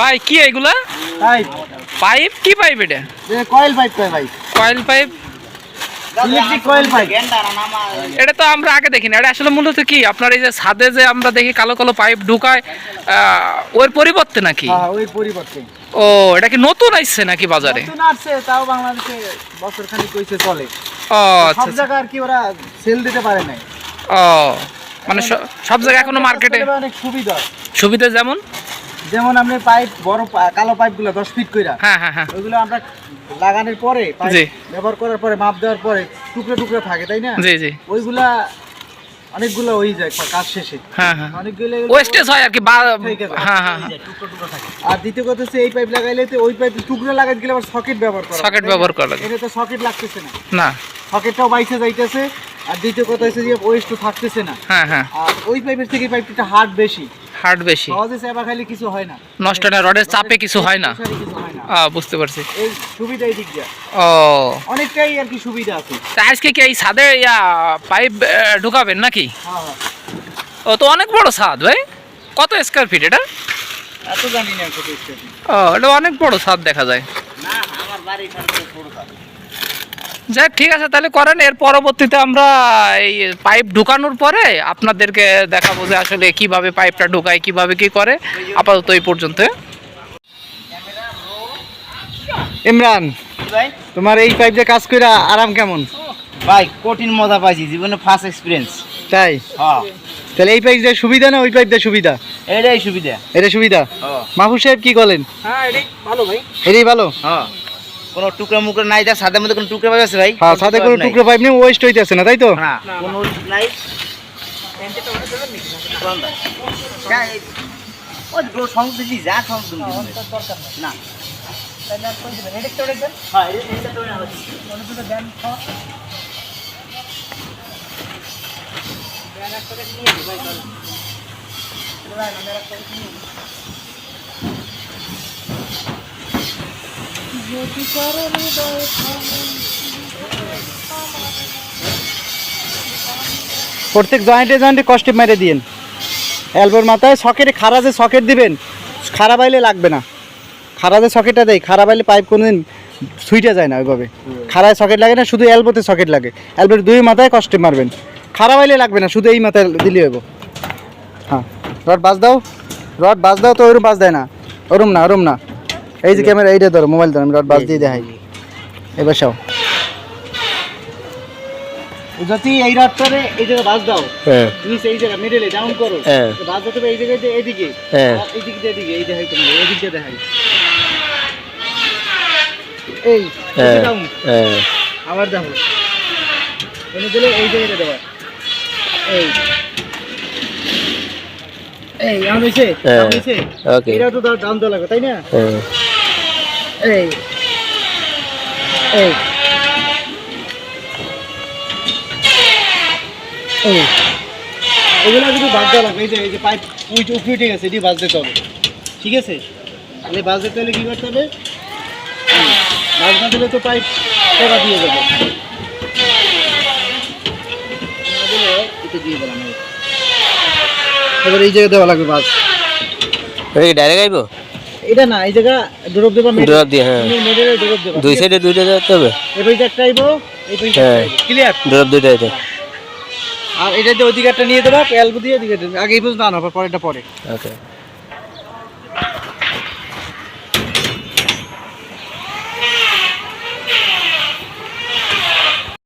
ভাই কি এগুলা পাইপ। পাইপ? কি পাইপ এটা? কয়েল পাইপ কয় ভাই? Coil pipe? Electric coil pipe. এটা তো আমরা আগে দেখিনি। এটা আসলে মূলত কি? আপনার এই যে ছাদে যে আমরা দেখি কালো কালো পাইপ ঢুকায় ওর পরিবর্তে নাকি? হ্যাঁ ওই পরিবর্তে। ও এটা কি নতুন আসছে নাকি বাজারে? নতুন আসছে তাও বাংলাদেশে বছর খানিক কইছে চলে। ও আচ্ছা আচ্ছা। জায়গা আর কি ওরা সেল দিতে পারে ও মানে সব জায়গায় এখনও মার্কেটে অনেক সুবিধা। সুবিধা যেমন? যেমন আপনি পাইপ বড় কালো পাইপগুলো দশ ফিট কইরা হ্যাঁ হ্যাঁ হ্যাঁ। ওইগুলো আমরা লাগানোর পরে পাইপ ব্যবহার করার পরে মাপ দেওয়ার পরে টুকরো টুকরো থাকে তাই না? জি জি। ওইগুলা অনেকগুলো হয়ে যায় কাজ শেষে। হ্যাঁ হ্যাঁ। অনেকগুলো ওয়েস্টেজ হয় আর কি। হ্যাঁ হ্যাঁ হ্যাঁ আর দ্বিতীয় কথা হচ্ছে এই পাইপ লাগাইলে তো ওই পাইপ টুকরো লাগাই গেলে আবার সকেট ব্যবহার করা Socket ব্যবহার করা লাগে। এটা তো সকেট লাগতেছে না। না। সকেটটাও বাইসে যাইতেছে। আর দ্বিতীয় কথা হচ্ছে যে ওয়েস্ট থাকতেছে না। হ্যাঁ হ্যাঁ। আর ওই পাইপের থেকে পাইপটা হার্ড বেশি। হার্ড বেশি। সহজে সেবা খাইলে কিছু হয় না। নষ্ট না রডের চাপে কিছু হয় না। বুঝতে পারছি। এই সুবিধা এই দিক ও। অনেকটাই আর কি সুবিধা আছে। আজকে কি এই ছাদে ইয়া পাইপ ঢুকাবেন নাকি? হ্যাঁ হ্যাঁ। ও তো অনেক বড় ছাদ ভাই। কত স্কোয়ার ফিট এটা? এত জানি না কত ও এটা অনেক বড় ছাদ দেখা যায়। না আমার বাড়ি যাই ঠিক আছে তাহলে করেন। এর পরবর্তীতে আমরা এই পাইপ ঢুকানোর পরে আপনাদেরকে দেখাবো যে আসলে কীভাবে পাইপটা ঢুকায় কীভাবে কি করে। আপাতত এই পর্যন্ত ইমরান তোমার এই পাইপ দিয়ে কাজ করে আরাম কেমন? ভাই কঠিন মজা পাইছি জীবনে ফার্স্ট এক্সপিরিয়েন্স তাই? হ্যাঁ। তাহলে এই পাইপ দিয়ে সুবিধা না ওই পাইপ দিয়ে সুবিধা? এটাই সুবিধা। এটা সুবিধা? হ্যাঁ। মাহফুজ সাহেব কি বলেন হ্যাঁ এটাই ভালো ভাই। এটাই ভালো? হ্যাঁ। কোনো টুকরা মুকরা নাই তার সাদের মধ্যে কোনো টুকরা পাই আছে ভাই? হ্যাঁ সাথে কোনো টুকরো পাইপ নেই ওয়েস্ট হইতেছে না তাই তো? না কোনো নাই। যা। না। হ্যাঁ, প্রত্যেক জয়েন্টে জয়েন্টে কষ্টে মেরে দিয়েন। এলবোর মাথায় সকেটে খারাজে সকেট দিবেন খারাপ আইলে লাগবে না। খারাজে সকেটটা দেয় খারাপ আইলে পাইপ কোনোদিন সুইটে যায় না ওইভাবে। খারায় সকেট লাগে না, শুধু এলবোতে সকেট লাগে। এলবোর দুই মাথায় কষ্টে মারবেন। খারাপ আইলে লাগবে না, শুধু এই মাথায় দিলে হইব। হ্যাঁ রড বাজ দাও। রড বাজ দাও তো ওরম বাজ দেয় না। ওরম না ওরম না। এই যে ক্যামেরা এইটা ধরো মোবাইল ধরো আমি রড বাজ দিয়ে দেখাই। এবার সব যদি এই রডটারে এই জায়গায় বাজ দাও। হ্যাঁ। নিচে এই জায়গা মিডলে ডাউন করো। হ্যাঁ। তো বাজ হতে হবে এই জায়গায় দিয়ে এদিকে। হ্যাঁ। আর এই দিক দিয়ে এদিকে এই দেখাই তুমি এই দিক দিয়ে দেখাই। এই ডাউন হ্যাঁ আবার দেখো এনে দিলে এই জায়গাটা দেওয়া। এই। এই আম হইছে হ্যাঁ। আম হইছে Okay. এটা তো ডাউন দেওয়া লাগবে তাই না? হ্যাঁ। এই এই এই। এগুলো কিন্তু বাদ দেওয়া লাগবে এই যে এই যে পাইপ উইট উপরে গেছে এটি বাদ দিতে হবে। ঠিক আছে? তাহলে বাদ দিতে হলে কী করতে হবে? হুম, বাদ না দিলে তো পাইপ টেকা দিয়ে এটা দিয়ে দিলাম এই। এবার এই জায়গায় দেওয়া লাগবে বাস। এই ডাইরেক্ট আইবো? এটা না এই জায়গা ড্রপ দেবা ড্রপ দিয়ে, হ্যাঁ। মেডেলে ড্রপ দেবা। দুই সাইডে দুইটা যেতে হবে। এই পাইতে একটা আইবো এই হ্যাঁ। ক্লিয়ার ড্রপ দুইটা এটা আর এটা দিয়ে অধিকারটা নিয়ে দেবা এলবো দিয়ে অধিকারটা আগে এই পর্যন্ত পরে পরেরটা পরে। ওকে